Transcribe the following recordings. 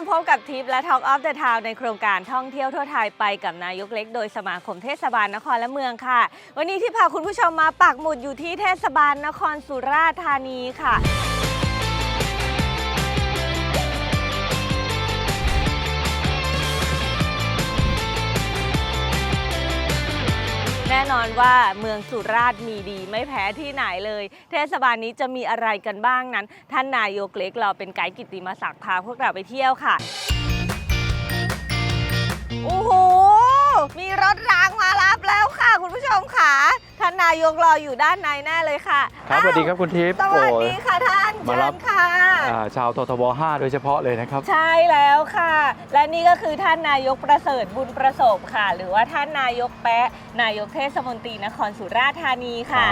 มพบกับทิปและ Talk of the Town ในโครงการท่องเที่ยวทั่วไทยไปกับนายกเล็ก โดยสมาคมเทศบาลนครและเมืองค่ะ วันนี้ที่พาคุณผู้ชมมาปักหมุดอยู่ที่เทศบาลนครสุราษฎร์ธานีค่ะ น่นอนว่าเมืองสุราษฎร์มีดีไม่แพ้ที่ไหนเลย เทศบาลนี้จะมีอะไรกันบ้างนั้น ท่านนายกเล็กเราเป็นไกด์กิติมศักดิ์พาพวกเราไปเที่ยวค่ะ โอ้โห มีรถรางมาแล้ว แล้วค่ะคุณผู้ชมค่ะท่านนายกรออยู่ด้านในแน่เลยค่ะครับสวัสดีครับอ้าคุณทิพย์สวัสโอ้ดีค่ะท่านมาเชิรับญค่ะอ่าชาวททบ5 โดยเฉพาะเลยนะครับ ใช่แล้วค่ะ และนี่ก็คือท่านนายกประเสริฐบุญประสบค่ะ หรือว่าท่านนายกแปะนายกเทศมนตรีนครสุราษฎร์ธานีค่ะ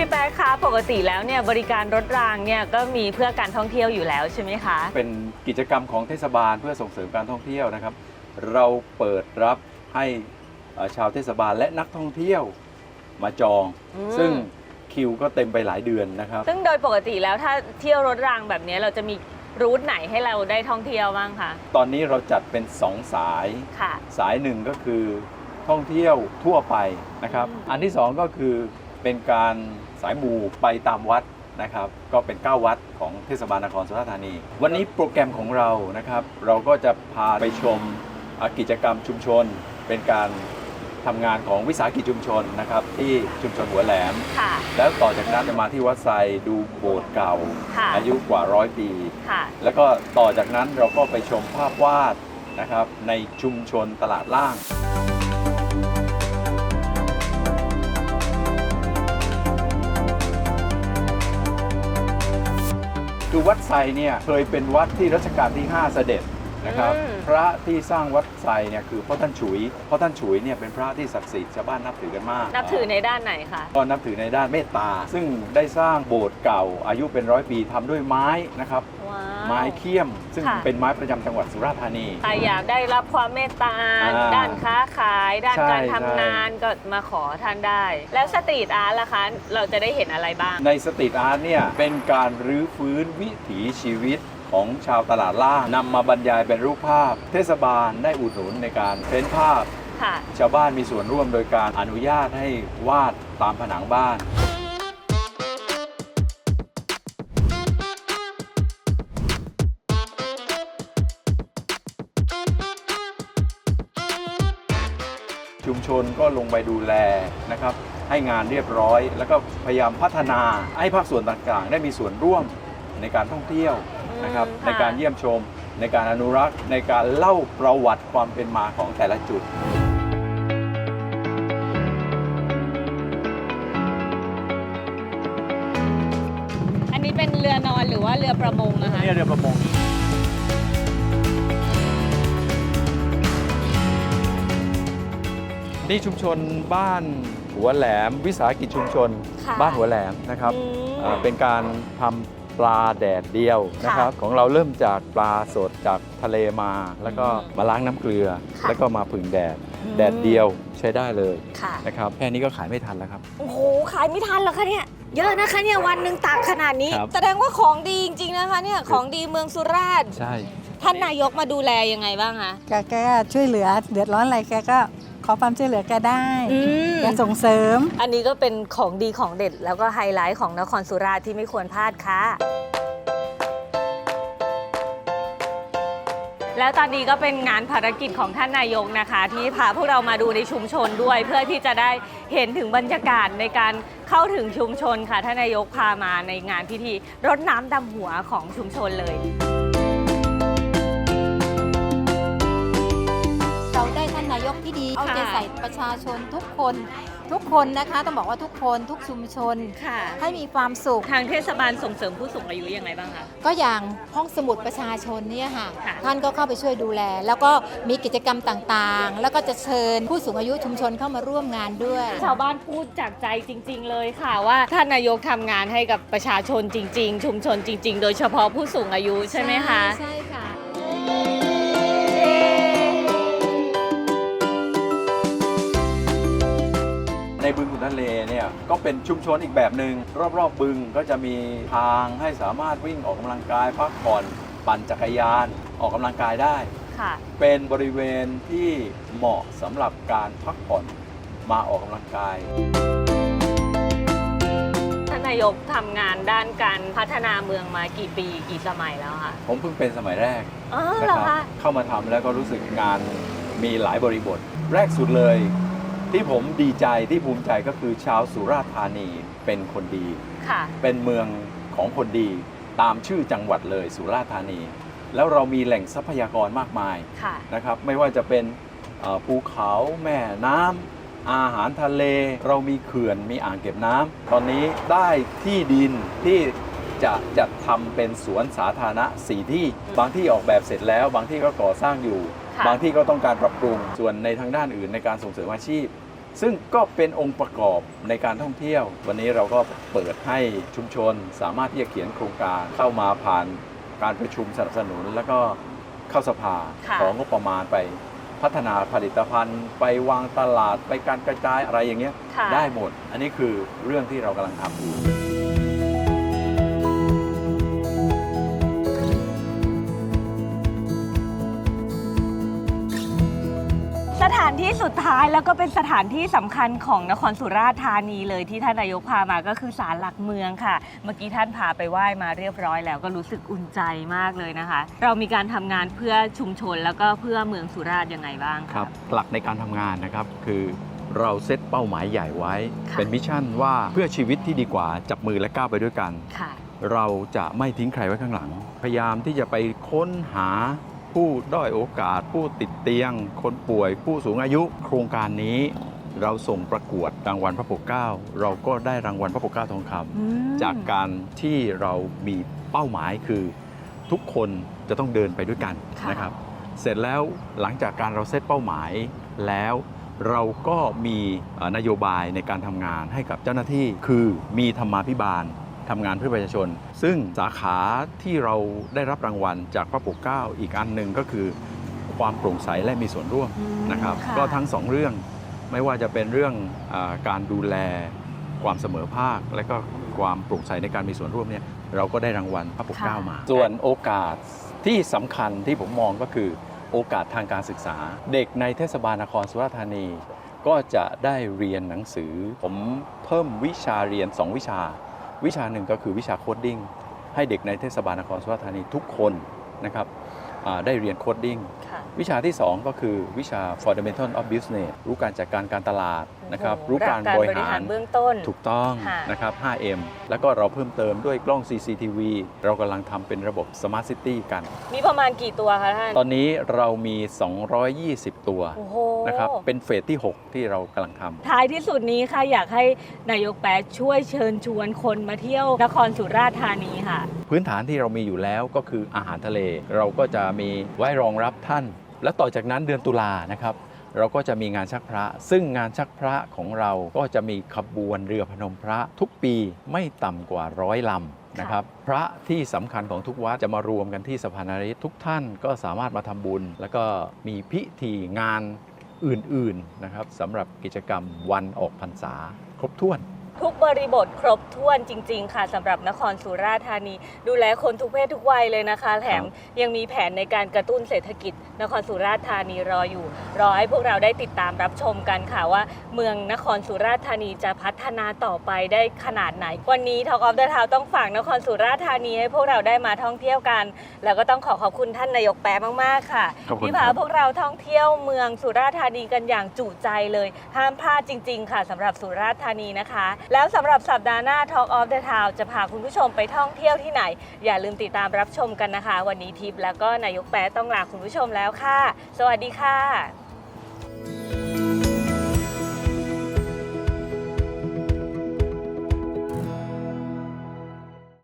พี่แป๊ะคะปกติแล้วเนี่ยบริการรถรางเนี่ยก็มีเพื่อการท่องเที่ยวอยู่แล้วใช่ไหมคะ เป็นกิจกรรมของเทศบาลเพื่อส่งเสริมการท่องเที่ยวนะครับ เราเปิดรับให้เอ่อชาวเทศบาลและนักท่องเที่ยวมาจองอืมซึ่งคิวก็เต็มไปหลายเดือนนะครับ ซึ่งโดยปกติแล้วถ้าเที่ยวรถรางแบบนี้เราจะมีรูทไหนให้เราได้ท่องเที่ยวบ้างคะตอนนี้เราจัดเป็น 2 สายค่ะสายหนึ่งก็คือท่องเที่ยวทั่วไปนะครับอืมอันที่สองก็คือ เป็นการสายมูไปตามวัดนะครับก็เป็น 9 วัดของเทศบาลนครสุราษฎร์ธานี วันนี้โปรแกรมของเรานะครับ เราก็จะพาไปชมอ่ากิจกรรมชุมชน เป็นการทำงานของวิสาหกิจชุมชนนะครับ ที่ชุมชนหัวแหลมค่ะแล้วต่อจากนั้นจะมาที่วัดไซดูโบสถ์เก่าค่ะอายุกว่าร้อยปีค่ะแล้วก็ต่อจากนั้นเราก็ไปชมภาพวาดนะครับในชุมชนตลาดล่าง คือวัดไซเนี่ยเคยเป็นวัดที่รัชกาลที่ 5 เสด็จ นะครับ อืม พระที่สร้างวัดไซเนี่ยคือพ่อท่านฉุยพ่อท่านฉุยเนี่ยเป็นพระที่ศักดิ์สิทธิ์ชาวบ้านนับถือกันมาก นับถือในด้านไหนคะ ก็นับถือในด้านเมตตา ซึ่งได้สร้างโบสถ์เก่าอายุเป็นร้อยปีทำด้วยไม้นะครับ ว้าว ไม้เคี่ยม ซึ่งค่ะ เป็นไม้ประจำจังหวัดสุราษฎร์ธานี ใครอยากได้รับความเมตตา อ่าด้านค้าขาย ด้านใช่การทำใช่งานก็มาขอท่านได้ แล้วสตรีทอาร์ตล่ะคะ เราจะได้เห็นอะไรบ้าง ในสตรีทอาร์ตเนี่ยเป็นการรื้อฟื้นวิถีชีวิต ของชาวตลาดล่างนำมาบรรยายเป็นรูปภาพ เทศบาลได้อุดหนุนในการเพ้นภาพ ค่ะ ชาวบ้านมีส่วนร่วมโดยการอนุญาตให้วาดตามผนังบ้าน ชุมชนก็ลงไปดูแลนะครับ ให้งานเรียบร้อย แล้วก็พยายามพัฒนาให้ภาคส่วนต่างๆ ได้มีส่วนร่วมในการท่องเที่ยว นะครับอืมค่ะ ในการเยี่ยมชม ในการอนุรักษ์ ในการเล่าประวัติความเป็นมาของแต่ละจุด อันนี้เป็นเรือนอนหรือว่าเรือประมงนะคะนี่เรือประมงนี่ชุมชนบ้านหัวแหลม วิสาหกิจชุมชน ค่ะบ้านหัวแหลมนะครับอืม อ่าเป็นการทำ ปลาแดดเดียวนะครับของเราเริ่มจากปลาสดจากทะเลมา แล้วก็อืมมาล้างน้ำเกลือค่ะแล้วก็มาผึ่งแดดอืมแดดเดียวใช้ได้เลยค่ะนะครับแค่นี้ก็ขายไม่ทันแล้วครับโอ้โหขายไม่ทันแล้วคะเนี่ยเยอะนะคะเนี่ยวันหนึ่งตักขนาดนี้ครับแสดงว่าของดีจริงๆนะคะเนี่ยของดีเมืองสุราษฎร์ใช่ท่านนายกมาดูแลยังไงบ้างคะแกแกก็ช่วยเหลือเดือดร้อนอะไรแกก็ ขอความช่วยเหลือแกได้อืม แกส่งเสริม อันนี้ก็เป็นของดีของเด็ด แล้วก็ไฮไลท์ของนครสุราษฎร์ที่ไม่ควรพลาดค่ะ แล้วตอนนี้ก็เป็นงานภารกิจของท่านนายกนะคะ ที่พาพวกเรามาดูในชุมชนด้วย เพื่อที่จะได้เห็นถึงบรรยากาศในการเข้าถึงชุมชนค่ะท่านนายกพามาในงานพิธีรดน้ำดำหัวของชุมชนเลยานนายกที่ดี เอาใจใส่ประชาชนทุกคน ทุกคนนะคะต้องบอกว่าทุกคนทุกชุมชน ค่ะ ให้มีความสุข ทางเทศบาลส่งเสริมผู้สูงอายุยังไงบ้างคะ ก็อย่างห้องสมุดประชาชนเนี่ยค่ะ ค่ะ ท่านก็เข้าไปช่วยดูแล แล้วก็มีกิจกรรมต่างๆ แล้วก็จะเชิญผู้สูงอายุชุมชนเข้ามาร่วมงานด้วย ชาวบ้านพูดจากใจจริง ๆ เลยค่ะว่าท่านนายกทำงานให้กับประชาชนจริง ๆ ชุมชนจริง ๆ โดยเฉพาะผู้สูงอายุใช่ไหมคะ ใช่ค่ะ ในบึงขุนททะเลเนี่ยก็เป็นชุมชนอีกแบบหนึง่งรอบๆบึงก็จะมีทางให้สามารถวิ่งออกกำลังกายพักผ่อนปั่นจักรยานออกกำลังกายได้ ค่ะ เป็นบริเวณที่เหมาะสำหรับการพักผ่อนมาออกกำลังกาย ท่านนายกทำงานด้านการพัฒนาเมืองมากี่ปีกี่สมัยแล้วคะผมเพิ่งเป็นสมัยแรกอ๋อนะเหรอครัคะ เข้ามาทำแล้วก็รู้สึกงานมีหลายบริบท แรกสุดเลย ที่ผมดีใจที่ภูมิใจก็คือชาวสุราษฎร์ธานีเป็นคนดี ค่ะ เป็นเมืองของคนดี ตามชื่อจังหวัดเลยสุราษฎร์ธานี แล้วเรามีแหล่งทรัพยากรมากมายค่ะ นะครับ ไม่ว่าจะเป็นเอ่อภูเขาแม่น้ำอาหารทะเล เรามีเขื่อนมีอ่างเก็บน้ำตอนนี้ได้ที่ดินที่จะจัดทำเป็นสวนสาธารณะสี่ที่ บางที่ออกแบบเสร็จแล้ว บางที่ก็ก่อสร้างอยู่ ค่ะ บางที่ก็ต้องการปรับปรุงส่วนในทางด้านอื่นในการส่งเสริมอาชีพ ซึ่งก็เป็นองค์ประกอบในการท่องเที่ยว วันนี้เราก็เปิดให้ชุมชนสามารถที่จะเขียนโครงการเข้ามาผ่านการประชุมสนับสนุน แล้วก็เข้าสภาค่ะของงบประมาณไปพัฒนาผลิตภัณฑ์ ไปวางตลาดไปการกระจายอะไรอย่างเงี้ยค่ะได้หมด อันนี้คือเรื่องที่เรากำลังทำอยู่ สถานที่สุดท้ายแล้วก็เป็นสถานที่สำคัญของนครสุราษฎร์ธานีเลยที่ท่านนายกพามาก็คือศาลหลักเมืองค่ะ เมื่อกี้ท่านพาไปไหว้มาเรียบร้อยแล้วก็รู้สึกอุ่นใจมากเลยนะคะ เรามีการทำงานเพื่อชุมชนแล้วก็เพื่อเมืองสุราษฎร์ยังไงบ้างะครับหลักในการทำงานนะครับคือเราเซตเป้าหมายใหญ่ไว้ ค่ะ เป็นมิชชั่นว่าเพื่อชีวิตที่ดีกว่าจับมือและก้าวไปด้วยกัน ค่ะ เราจะไม่ทิ้งใครไว้ข้างหลัง พยายามที่จะไปค้นหา ผู้ด้อยโอกาส ผู้ติดเตียง คนป่วย ผู้สูงอายุ โครงการนี้เราส่งประกวดรางวัลพระปกเกล้า เราก็ได้รางวัลพระปกเกล้าทองคำอืมจากการที่เรามีเป้าหมายคือ ทุกคนจะต้องเดินไปด้วยกันค่ะนะครับ เสร็จแล้วหลังจากการเราเซตเป้าหมายแล้วเราก็มีเอ่อนโยบายในการทำงานให้กับเจ้าหน้าที่คือมีธรรมาภิบาล ทำงานเพื่อประชาชน ซึ่งสาขาที่เราได้รับรางวัลจากพระปกเกล้าอีกอันหนึ่งก็คือ ความโปร่งใสและมีส่วนร่วมอืมนะครับะก็ทั้งสองเรื่องไม่ว่าจะเป็นเรื่องอาการดูแลความเสมอภาค และก็ความโปร่งใสในการมีส่วนร่วมเนี่ยเราก็ได้รางวัลพระปกเกล้ามา ส่วนโอกาสที่สำคัญที่ผมมองก็คือโอกาสทางการศึกษา เด็กในเทศบาลนครสุราษฎร์ธานี ก็จะได้เรียนหนังสือ ผมเพิ่มวิชาเรียน 2 วิชา วิชาหนึ่งก็คือวิชาโคดดิ้งให้เด็กในเทศบาลนครสุราษฎร์ธานีทุกคนนะครับได้เรียนโคดดิ้ง วิชาที่ 2 ก็คือวิชา fundamental of business รู้การจัดการการตลาดนะครับโอ้โหรู้การบริหารเบื้องต้นถูกต้องค่ะนะครับ 5M แล้วก็เราเพิ่มเติมด้วยกล้อง CCTV เรากำลังทำเป็นระบบ Smart City กัน มีประมาณกี่ตัวคะท่าน ตอนนี้เรามี 220 ตัวโอ้โหนะครับเป็นเฟสที่ 6 ที่เรากำลังทำท้ายที่สุดนี้ค่ะอยากให้นายกแป๊ะช่วยเชิญชวนคนมาเที่ยวนครสุราษฎร์ธานีค่ะ พื้นฐานที่เรามีอยู่แล้วก็คืออาหารทะเล เราก็จะมีไว้รองรับท่าน และต่อจากนั้นเดือนตุลานะครับเราก็จะมีงานชักพระ ซึ่งงานชักพระของเราก็จะมีขบวนเรือพนมพระทุกปีไม่ต่ำกว่าร้อยลำนะครับ พระที่สำคัญของทุกวัดจะมารวมกันที่สะพานนริศทุกท่านก็สามารถมาทำบุญ แล้วก็มีพิธีงานอื่นๆนะครับสำหรับกิจกรรมวันออกพรรษาครบถ้วน ทุกบริบทครบถ้วนจริง ๆ ค่ะสำหรับนครสุราษฎร์ธานี ดูแลคนทุกเพศทุกวัยเลยนะคะ แถมยังมีแผนในการกระตุ้นเศรษฐกิจ นครสุราษฎร์ธานีรออยู่ รอให้พวกเราได้ติดตามรับชมกันค่ะว่า เมืองนครสุราษฎร์ธานีจะพัฒนาต่อไปได้ขนาดไหน วันนี้ทอกออฟเดอะทาวต้องฝากนครสุราษฎร์ธานีให้พวกเราได้มาท่องเที่ยวกัน แล้วก็ต้องขอขอบคุณท่านนายกแปะมากๆค่ะขอบคุณที่ครัพาบพวกเราท่องเที่ยวเมืองสุราษฎร์ธานีกันอย่างจุใจเลย ห้ามพลาดจริง ๆ ค่ะสำหรับสุราษฎร์ธานีนะคะแล้วสำหรับสัปดาห์หน้า Talk of the Town จะพาคุณผู้ชมไปท่องเที่ยวที่ไหน อย่าลืมติดตามรับชมกันนะคะ วันนี้ทิพย์แล้วก็นายกแป๊ะต้องลาคุณผู้ชมแล้วค่ะ สวัสดีค่ะ